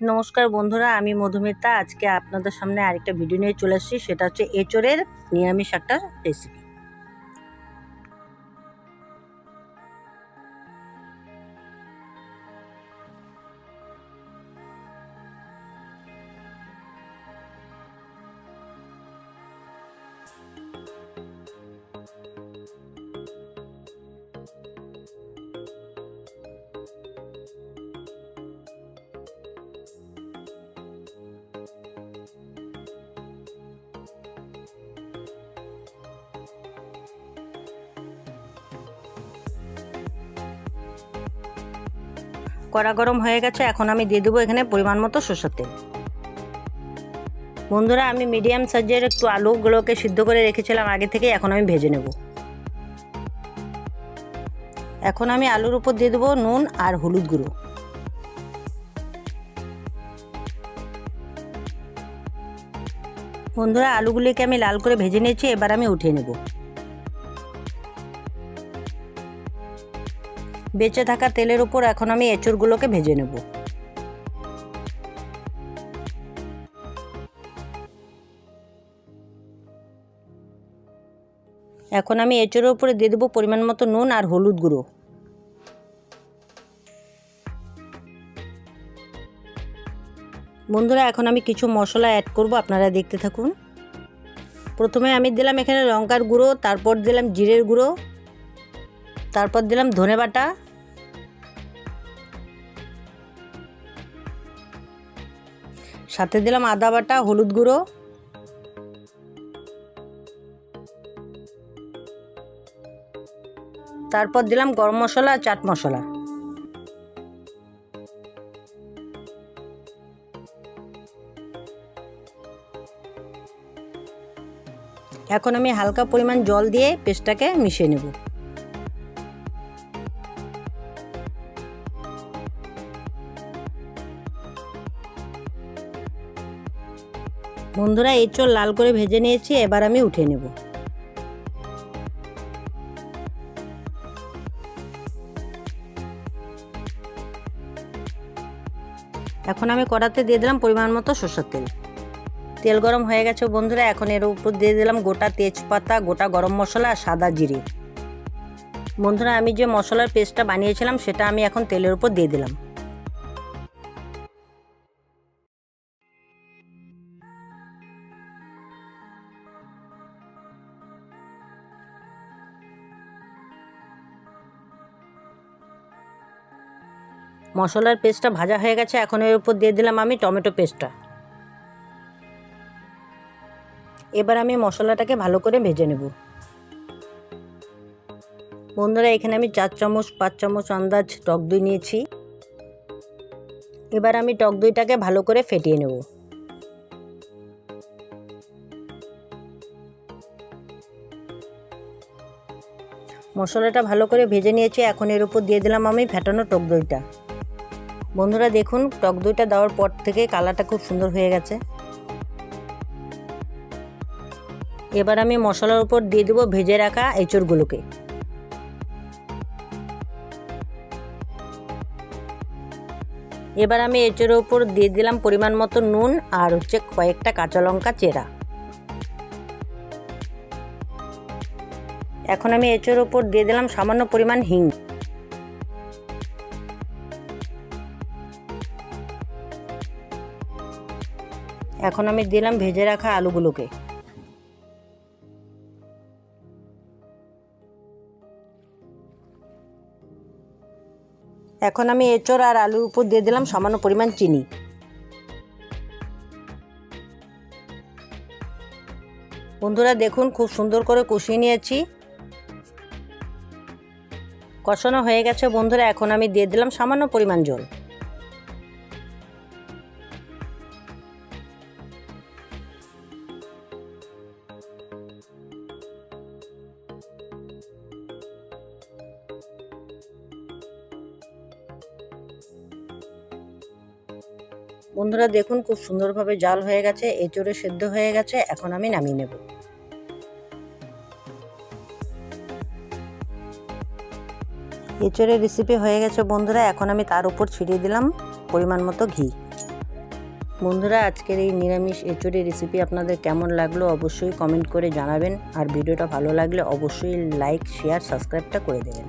নমস্কার বন্ধুরা, আমি মধুমিতা। আজকে আপনাদের সামনে আরেকটা ভিডিও নিয়ে চলে আসছি, সেটা হচ্ছে এঁচড়ের নিরামিষ একটা রেসিপি কড়া গরম হয়ে গেছে, এখন আমি দিয়ে দেবো এখানে পরিমাণ মতো সরষের তেল। বন্ধুরা, আমি মিডিয়াম সাইজের একটু আলুগুলোকে সিদ্ধ করে রেখেছিলাম আগে থেকে এখন আমি ভেজে নেব। এখন আমি আলুর উপর দিয়ে দেবো নুন আর হলুদ গুঁড়ো। বন্ধুরা, আলুগুলিকে আমি লাল করে ভেজে নিয়েছি, এবার আমি উঠিয়ে নেব। বেঁচে থাকা তেলের উপর এখন আমি এঁচড়গুলোকে ভেজে নেব। এখন আমি এঁচড়ের উপরে দিয়ে দেবো পরিমাণ মতো নুন আর হলুদ গুঁড়ো। বন্ধুরা, এখন আমি কিছু মশলা অ্যাড করব, আপনারা দেখতে থাকুন। প্রথমে আমি দিলাম এখানে লঙ্কার গুঁড়ো, তারপর দিলাম জিরের গুঁড়ো, তারপর দিলাম ধনে বাটা সাথে দিলাম আদা বাটা, হলুদ গুঁড়ো। তারপর দিলাম গরম মশলা চাট মশলা। এখন আমি হালকা পরিমাণ জল দিয়ে পেস্টটাকে মিশিয়ে নেব। বন্ধুরা এঁচড় লাল করে ভেজে নিয়েছি, এবার আমি উঠে নেব। এখন আমি কড়াতে দিয়ে দিলাম পরিমাণ মতো সরষের তেল। তেল গরম হয়ে গেছে বন্ধুরা, এখন এর উপর দিয়ে দিলাম গোটা তেজপাতা, গোটা গরম মশলা আর সাদা জিরে। বন্ধুরা, আমি যে মশলার পেস্টটা বানিয়েছিলাম, সেটা আমি এখন তেলের উপর দিয়ে দিলাম। মশলার পেস্টটা ভাজা হয়ে গেছে, এখন এর উপর দিয়ে দিলাম আমি টমেটো পেস্টটা। এবার আমি মশলাটাকে ভালো করে ভেজে নেব। বন্ধুরা, এখানে আমি চার চামচ, পাঁচ চামচ আন্দাজ টক দই নিয়েছি। এবার আমি টক দইটাকে ভালো করে ফেটিয়ে নেব। মশলাটা ভালো করে ভেজে নিয়েছি, এখন এর উপর দিয়ে দিলাম আমি ফেটানো টক দইটা। বন্ধুরা দেখুন, টক দইটা দেওয়ার পর থেকে কালারটা খুব সুন্দর হয়ে গেছে। এবার আমি মশলার উপর দিয়ে দেবো ভেজে রাখা এঁচড়গুলোকে। এবার আমি এঁচড়ের উপর দিয়ে দিলাম পরিমাণ মতো নুন আর হচ্ছে কয়েকটা কাঁচা লঙ্কা চেরা। এখন আমি এঁচড়ের উপর দিয়ে দিলাম সামান্য পরিমাণ হিং। এখন আমি দিলাম ভেজে রাখা আলুগুলোকে। এখন আমি এঁচড় আর আলুর উপর দিয়ে দিলাম সামান্য পরিমাণ চিনি। বন্ধুরা দেখুন, খুব সুন্দর করে কষিয়ে নিয়েছি। কষানো হয়ে গেছে বন্ধুরা, এখন আমি দিয়ে দিলাম সামান্য পরিমাণ জল। বন্ধুরা দেখুন, খুব সুন্দরভাবে জাল হয়ে গেছে, এঁচড়ে সেদ্ধ হয়ে গেছে, এখন আমি নামিয়ে নেব। এঁচড়ের রেসিপি হয়ে গেছে বন্ধুরা, এখন আমি তার উপর ছিটিয়ে দিলাম পরিমাণ মতো ঘি। বন্ধুরা, আজকের এই নিরামিষ এঁচড়ি রেসিপি আপনাদের কেমন লাগল অবশ্যই কমেন্ট করে জানাবেন, আর ভিডিওটা ভালো লাগলে অবশ্যই লাইক শেয়ার সাবস্ক্রাইবটা করে দেবেন।